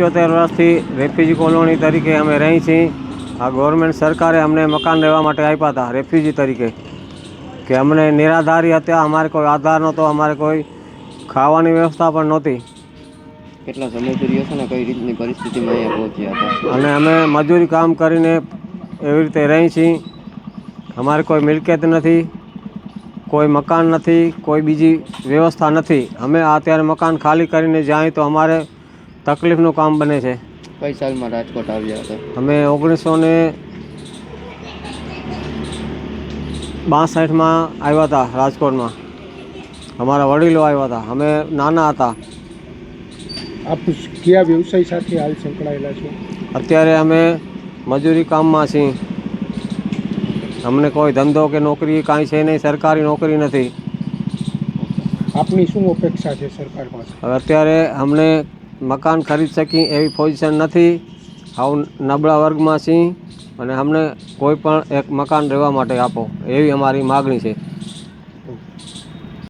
પંચોતેર વર્ષથી refugee colony તરીકે અમે રહી છીએ. આ ગવર્મેન્ટ સરકારે અમને મકાન રહેવા માટે આપ્યા હતા રેફ્યુજી તરીકે. કે અમને નિરાધારી હતા અમારે કોઈ આધાર નહોતો અમારે કોઈ ખાવાની વ્યવસ્થા પણ નહોતી. કેટલા સમયથી રહ્યો હશે ને કઈ રીતની પરિસ્થિતિમાં અહીંયા પહોંચ્યા હતા? અને અમે મજૂરી કામ કરીને એવી રીતે રહી છીએ. અમારે કોઈ મિલકત નથી કોઈ મકાન નથી કોઈ બીજી વ્યવસ્થા નથી. અમે અત્યારે મકાન ખાલી કરીને જાય તો અમારે તકલીફનું કામ બને છે. કઈ સાલમાં રાજકોટ આવ્યા હતા? અમે ઓગણીસો ને બાસઠમાં આવ્યા હતા રાજકોટમાં. અમારા વડીલો આવ્યા હતા. અમે નાના હતા. આપ કયા વ્યવસાય સાથે હાલ સંકળાયેલા છો? અત્યારે અમે મજૂરી કામમાં છીએ. અમને કોઈ ધંધો કે નોકરી કાંઈ છે નહીં સરકારી નોકરી નથી. આપની શું અપેક્ષા છે સરકાર પાસે? હવે અત્યારે અમને મકાન ખરીદ શકી એવી પોઝિશન નથી. આવું નબળા વર્ગમાં છીએ. અને અમને કોઈ પણ એક મકાન રહેવા માટે આપો. એવી અમારી માગણી છે.